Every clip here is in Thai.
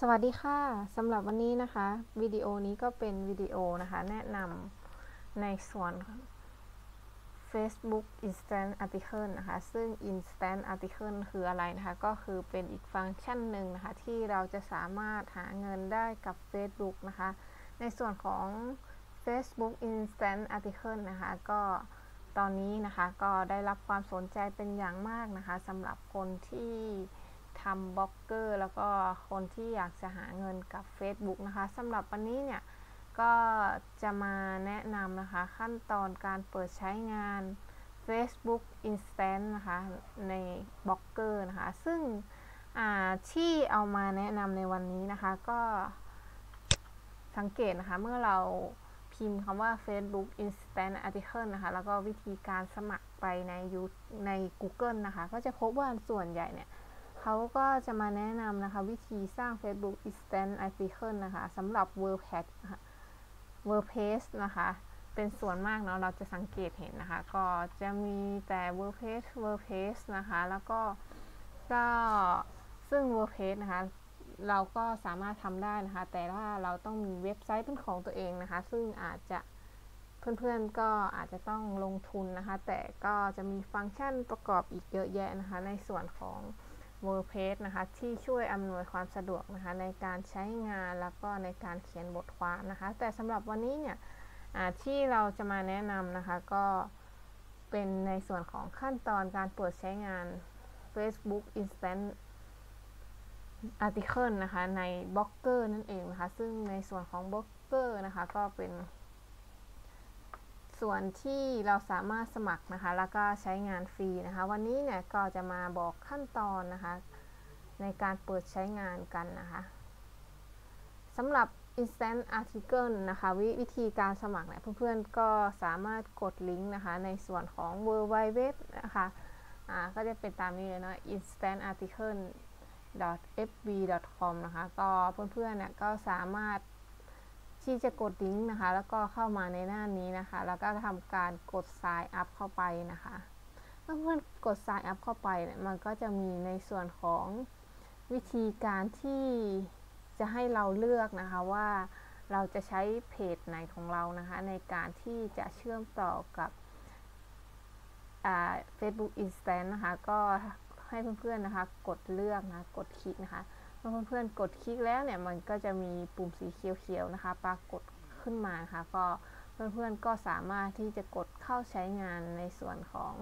สวัสดีค่ะสำหรับวันนี้นะคะวิดีโอนี้ก็เป็นวิดีโอนะคะแนะนำในส่วน Facebook Instant Article นะคะ ซึ่ง Instant Article คืออะไรนะคะ ก็คือเป็นอีกฟังก์ชันหนึ่งนะคะ ที่เราจะสามารถหาเงินได้กับ Facebook นะคะ ในส่วนของ Facebook Instant Article นะคะ ก็ตอนนี้นะคะก็ได้รับความสนใจเป็นอย่างมากนะคะสำหรับคนที่ ทำบล็อกเกอร์ แล้วก็คนที่อยากจะหาเงินกับ Facebook นะคะสำหรับวันนี้เนี่ย ก็จะมาแนะนำนะคะขั้นตอนการเปิดใช้งาน Facebook Instant นะคะในบล็อกเกอร์นะคะ ซึ่งที่เอามาแนะนำในวันนี้นะคะก็สังเกตนะคะ เมื่อเราพิมพ์คำว่า Facebook Instant Article นะคะ แล้วก็วิธีการสมัครไปในยูใน Google นะคะ ก็จะพบว่าส่วนใหญ่เนี่ย เขาก็จะมาแนะนำนะคะ วิธีสร้าง Facebook Instant Article นะคะสำหรับ WordPad นะคะ WordPage นะคะ เป็นส่วนมากเนาะเราจะสังเกตเห็นนะคะ ก็จะมีแต่ WordPage WordPage นะคะ แล้วก็ก็ซึ่ง WordPage นะคะ เราก็สามารถทำได้นะคะ แต่ว่าเราต้องมีเว็บไซต์เป็นของตัวเองนะคะ ซึ่งอาจจะเพื่อนๆ ก็อาจจะต้องลงทุนนะคะ แต่ก็จะมีฟังก์ชันประกอบอีกเยอะแยะนะคะ ในส่วนของ WordPress นะคะ ที่ช่วยอำนวยความสะดวกนะคะ ในการใช้งานแล้วก็ในการเขียนบทความนะคะ แต่สำหรับวันนี้เนี่ยที่เราจะมาแนะนำนะคะ ก็เป็นในส่วนของขั้นตอนการเปิดใช้งาน Facebook Instant Article นะคะ ในบล็อกเกอร์นั่นเองนะคะ ซึ่งในส่วนของบล็อกเกอร์นะคะ ก็เป็น ส่วนที่เราสามารถสมัครนะคะ แล้วก็ใช้งานฟรีนะคะ วันนี้เนี่ยก็จะมาบอกขั้นตอนนะคะ ในการเปิดใช้งานกันนะคะสำหรับ instant article นะคะววิธีการสมัครเนี่ยเพื่อนๆก็สามารถกดลิงก์นะคะ ในส่วนของ w w w นะคะอ่าก็จะเป็นตามนี้เลยเนาะ instant article fb com นะคะ ก็เพื่อนๆเนี่ยก็สามารถ ที่จะกดลิงก์นะคะ แล้วก็เข้ามาในหน้านี้นะคะ แล้วก็ทำการกด sign up เข้าไปนะคะ เมื่อเพื่อนกด sign up เข้าไปเนี่ยมันก็จะมีในส่วนของวิธีการที่จะให้เราเลือกนะคะว่าเราจะใช้เพจไหนของเรานะคะ ในการที่จะเชื่อมต่อกับเฟซบุ๊กอินสแตนนะคะ ก็ให้เพื่อนๆนะคะ กดเลือกนะ กดคลิกนะคะ เพื่อนๆกดคลิกแล้วเนี่ยมันก็จะมีปุ่มสีเขียวๆนะคะ ปรากฏขึ้นมานะคะก็เพื่อนๆก็สามารถที่จะกดเข้าใช้งานในส่วนของ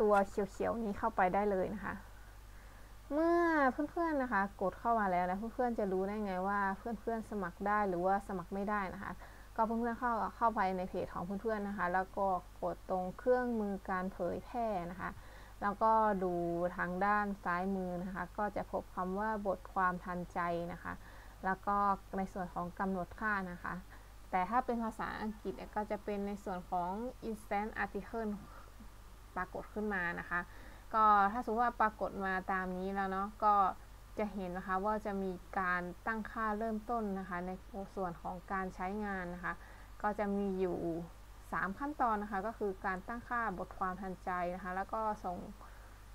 ตัวเขียวๆนี้เข้าไปได้เลยนะคะ เมื่อเพื่อนๆนะคะ กดเข้ามาแล้วนะเพื่อนๆจะรู้ได้ไงว่าเพื่อนๆสมัครได้หรือว่าสมัครไม่ได้นะคะ ก็เพื่อนๆเข้าเข้าไปในเพจของเพื่อนๆนะคะ แล้วก็กดตรงเครื่องมือการเผยแพร่นะคะ แล้วก็ดูทางด้านซ้ายมือนะคะ ก็จะพบคำว่าบทความทันใจนะคะ แล้วก็ในส่วนของกำหนดค่านะคะ แต่ถ้าเป็นภาษาอังกฤษก็จะเป็นในส่วนของ instant article ปรากฏขึ้นมานะคะ ก็ถ้าสมมติว่าปรากฏมาตามนี้แล้วเนาะ ก็จะเห็นนะคะว่าจะมีการตั้งค่าเริ่มต้นนะคะ ในส่วนของการใช้งานนะคะ ก็จะมีอยู่ 3 ขั้นตอนนะคะ ก็คือการตั้งค่าบทความทันใจนะคะ แล้วก็ส่ง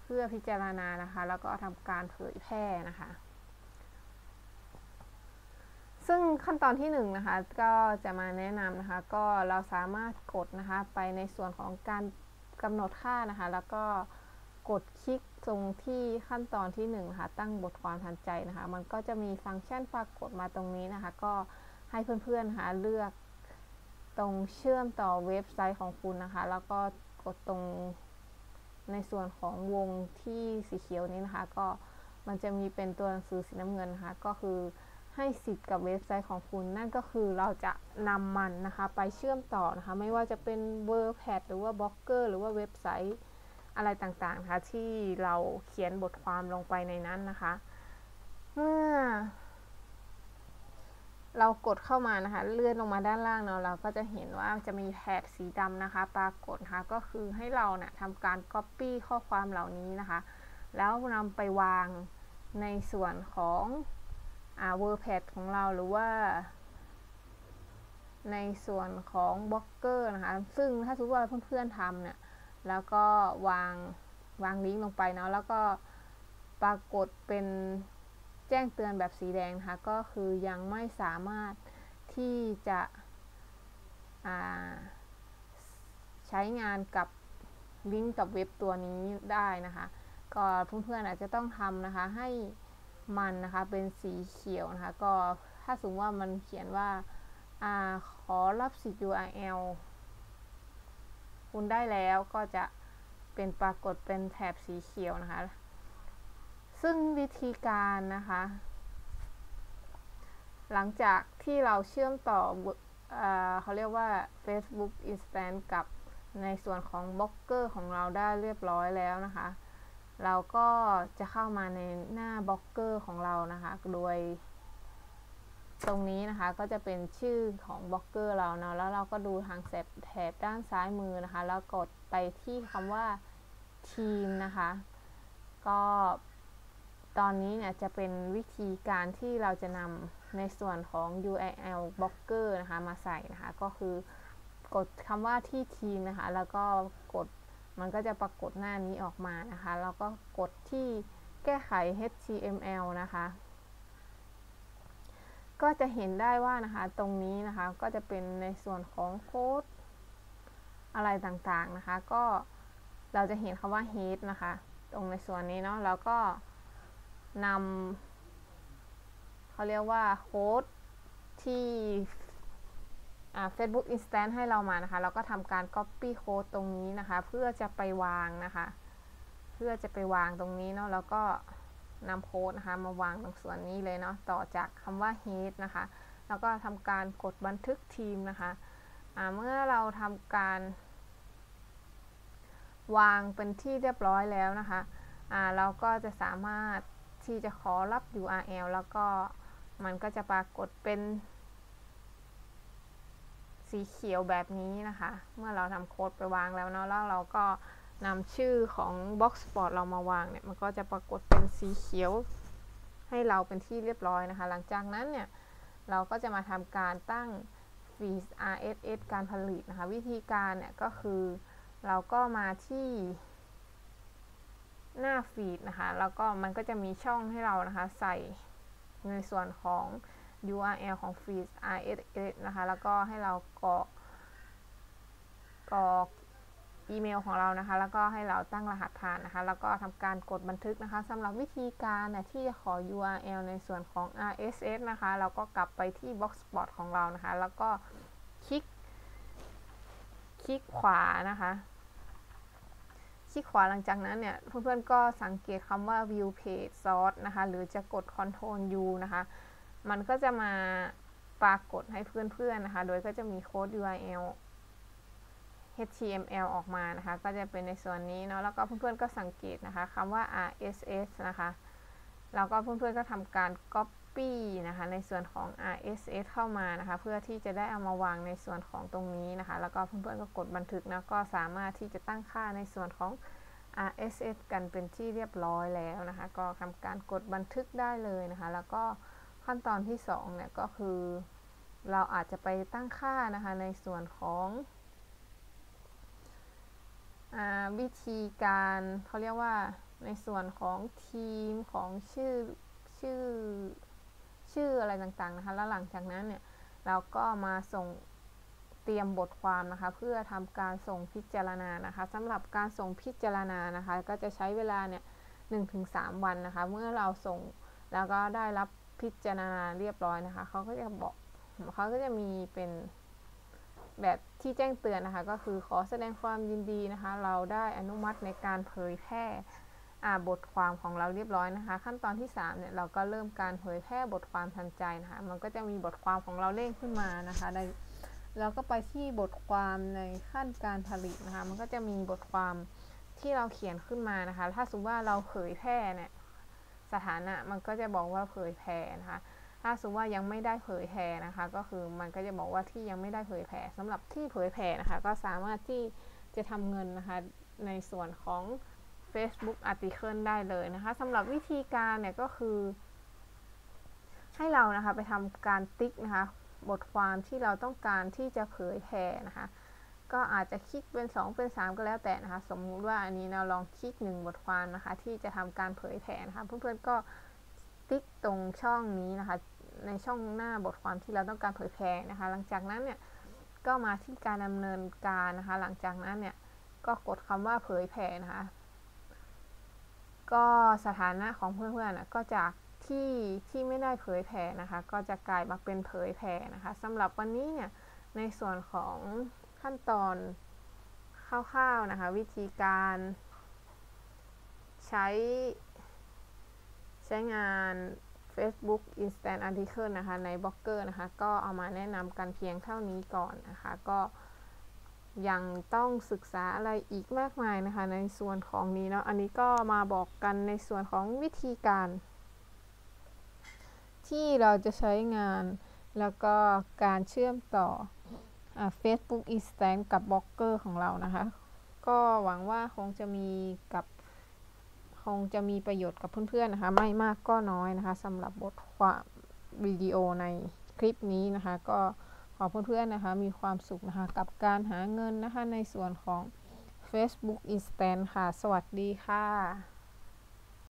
เพื่อพิจารณานะคะ แล้วก็ทำการเผยแพร่นะคะ ซึ่งขั้นตอนที่1นนะคะก็จะมาแนะนำนะคะ ก็เราสามารถกดนะคะไปในส่วนของการกำหนดค่านะคะ แล้วก็กดคลิกตรงที่ขั้นตอนที่1นะคะตั้งบทความทันใจนะคะ มันก็จะมีฟังก์ชันปรากฏมาตรงนี้นะคะ ก็ให้เพื่อนๆนะคะเลือก ตรงเชื่อมต่อเว็บไซต์ของคุณนะคะ แล้วก็กดตรงในส่วนของวงที่สีเขียวนี้นะคะ ก็มันจะมีเป็นตัวหนังสือสีน้ำเงินนะคะ ก็คือให้สิทธิ์กับเว็บไซต์ของคุณ นั่นก็คือเราจะนำมันนะคะ ไปเชื่อมต่อนะคะ ไม่ว่าจะเป็น WordPad หรือว่าบล็อกเกอร์หรือว่าเว็บไซต์อะไรต่างๆนะคะที่เราเขียนบทความลงไปในนั้นนะคะ เมื่อ เรากดเข้ามานะคะ เลื่อนลงมาด้านล่างเนาะเราก็จะเห็นว่าจะมีแถบสีดำนะคะ ปรากฏนะคะก็คือให้เราเนะี่ยทำการ Copy ข้อความเหล่านี้นะคะ แล้วนำไปวางในส่วนของอ่า WordPad ของเราหรือว่า ในส่วนของบล็อกเกอร์นะคะ ซึ่งถ้าสมมติว่าเพื่อนๆทำเนี่ย แล้วก็วางวางลิงก์ลงไปเนาะแล้วก็ปรากฏเป็น จ้งเตือนแบบสีแดงนะคะก็คือยังไม่สามารถที่จะใช้งานกับลิงก์กับเว็บตัวนี้ได้นะคะ ก็เพื่อนๆอาจจะต้องทำนะคะให้มันนะคะเป็นสีเขียวนะคะ ก็ถ้าสมมติว่ามันเขียนว่าอขอรับสิทธิ์ URL คุณได้แล้วก็จะเป็นปรากฏเป็นแถบสีเขียวนะคะ ซึ่งวิธีการนะคะ หลังจากที่เราเชื่อมต่ออเขาเรียกว่า Facebook Instant กับในส่วนของบล็อกเกอร์ของเราได้เรียบร้อยแล้วนะคะ เราก็จะเข้ามาในหน้าบล็อกเกอร์ของเรานะคะ โดย ตรงนี้นะคะก็จะเป็นชื่อของบล็อกเกอร์เราเนาะแล้วเราก็ดูทางแถบด้านซ้ายมือนะคะ แล้วกดไปที่คำว่าทีมนะคะ ก็ ตอนนี้เนี่ยจะเป็นวิธีการที่เราจะนำในส่วนของ URL blocker นะคะมาใส่นะคะ ก็คือกดคำว่าที่ทีมนะคะ แล้วก็กดมันก็จะปรากฏหน้านี้ออกมานะคะ แล้วก็กดที่แก้ไข HTML นะคะ ก็จะเห็นได้ว่านะคะตรงนี้นะคะก็จะเป็นในส่วนของโค้ดอะไรต่างๆนะคะ ก็เราจะเห็นคำว่า head นะคะ ตรงในส่วนนี้เนาะแล้วก็ นำเขาเรียกว่าโค้ดที่ Facebook Instant ให้เรามานะคะ เราก็ทำการ Copy โค้ดตรงนี้นะคะ เพื่อจะไปวางนะคะ เพื่อจะไปวางตรงนี้เนาะแล้วก็นำโค้ดนะคะมาวางตรงส่วนนี้เลยเนาะต่อจากคำว่า head นะคะ แล้วก็ทำการกดบันทึกทีมนะคะเมื่อเราทำการ วางเป็นที่เรียบร้อยแล้วนะคะเราก็จะสามารถ ที่จะขอรับ URL แล้วก็มันก็จะปรากฏเป็น สีเขียวแบบนี้นะคะ เมื่อเราทำโค้ดไปวางแล้วเนาะแล้วเราก็นำชื่อของ Box Sport เรามาวางเนี่ย มันก็จะปรากฏเป็นสีเขียว ให้เราเป็นที่เรียบร้อยนะคะ หลังจากนั้นเนี่ย เราก็จะมาทำการตั้งฟีด RSS การผลิตนะคะ วิธีการเนี่ยก็คือเราก็มาที่ หน้าฟีดนะคะ แล้วก็มันก็จะมีช่องให้เรานะคะ ใส่ในส่วนของ URL ของฟีด RSS นะคะ แล้วก็ให้เรากรอกกรอกอีเมลของเรานะคะ แล้วก็ให้เราตั้งรหัสผ่านนะคะ แล้วก็ทำการกดบันทึกนะคะสำหรับวิธีการเนี่ยที่จะขอ URL ในส่วนของ RSS นะคะ เราก็กลับไปที่ Boxspot ของเรานะคะ แล้วก็คลิก คลิกขวานะคะ คลิกขวาหลังจากนั้นเนี่ยเพื่อนๆก็สังเกตคำว่า view page source นะคะ หรือจะกด Ctrl U นะคะ มันก็จะมาปรากฏให้เพื่อนๆนะคะ โดยก็จะมีโค้ด URL HTML ออกมานะคะ ก็จะเป็นในส่วนนี้เนาะ แล้วก็เพื่อนๆก็สังเกตนะคะคำว่า RSS นะคะ แล้วก็เพื่อนๆก็ทำการ Copy นะคะ ในส่วนของ RSS เข้ามานะคะ เพื่อที่จะได้เอามาวางในส่วนของตรงนี้นะคะ แล้วก็เพื่อนๆก็กดบันทึกนะก็สามารถที่จะตั้งค่าในส่วนของ RSS กันเป็นที่เรียบร้อยแล้วนะคะ ก็ทำการกดบันทึกได้เลยนะคะ แล้วก็ขั้นตอนที่2เนี่ยก็คือ เราอาจจะไปตั้งค่านะคะในส่วนของวิธีการเขาเรียกว่าในส่วนของทีมของชื่อชื่อ ชื่ออะไรต่างๆนะคะแล้วหลังจากนั้นเนี่ยเราก็มาส่งเตรียมบทความนะคะ เพื่อทำการส่งพิจารณานะคะสำหรับการส่งพิจารณานะคะ ก็จะใช้เวลาเนี่ยหนึ่งถึงสามวันนะคะ เมื่อเราส่งแล้วก็ได้รับพิจารณาเรียบร้อยนะคะเขาก็จะบอกเขาก็จะมีเป็นแบบที่แจ้งเตือนนะคะ ก็คือขอแสดงความยินดีนะคะ เราได้อนุมัติในการเผยแพร่ บทความของเราเรียบร้อยนะคะ ขั้นตอนที่3เนี่ยเราก็เริ่มการเผยแพร่บทความทันใจนะคะ มันก็จะมีบทความของเราเล่งขึ้นมานะคะในเราก็ไปที่บทความในขั้นการผลิตนะคะ มันก็จะมีบทความที่เราเขียนขึ้นมานะคะ ถ้าสมมติว่าเราเผยแพร่เนี่ยสถานะมันก็จะบอกว่าเผยแพร่นะคะ ถ้าสมมติว่ายังไม่ได้เผยแพร่นะคะ ก็คือมันก็จะบอกว่าที่ยังไม่ได้เผยแพร่สำหรับที่เผยแพร่นะคะ ก็สามารถที่จะทำเงินนะคะในส่วนของ Facebook Article ได้เลยนะคะสำหรับวิธีการเนี่ยก็คือ ให้เรานะคะไปทำการติ๊กนะคะบทความที่เราต้องการที่จะเผยแพร่นะคะก็อาจจะคลิกเป็น 2 เป็น 3 ก็แล้วแต่นะคะ สมมุติว่าอันนี้เราลองคลิก 1 บทความนะคะ ที่จะทำการเผยแพร่นะคะ เพื่อนๆก็ตติ๊กตรงช่องนี้นะคะ ในช่องหน้าบทความที่เราต้องการเผยแพร่นะคะ หลังจากนั้นเนี่ยก็มาที่การดำเนินการนะคะ หลังจากนั้นเนี่ยก็กดคำว่าเผยแพร่นะคะ ก็สถานะของเพื่อนๆก็จากที่ที่ไม่ได้เผยแพร่นะคะ ก็จะกลายมาเป็นเผยแพร่นะคะสำหรับวันนี้เนี่ยในส่วนของขั้นตอนคร่าวๆนะคะ วิธีการใช้ใช้งาน Facebook Instant Article นะคะ ในบล็อกเกอร์นะคะ ก็เอามาแนะนำกันเพียงเท่านี้ก่อนนะคะ ก็ ยังต้องศึกษาอะไรอีกมากมายนะคะ ในส่วนของนี้เนาะ อันนี้ก็มาบอกกันในส่วนของวิธีการ ที่เราจะใช้งานแล้วก็การเชื่อมต่ออ Facebook Instant กับบล็อกเกอร์ของเรานะคะ ก็หวังว่าคงจะมีกับคงจะมีประโยชน์กับเพื่อนๆนะคะ ไม่มากก็น้อยนะคะสำหรับบทความวิดีโอในคลิปนี้นะคะ ก็ ขอเพื่อนๆนะคะ มีความสุขนะคะ กับการหาเงินนะคะในส่วนของ Facebook Instant ค่ะ สวัสดีค่ะ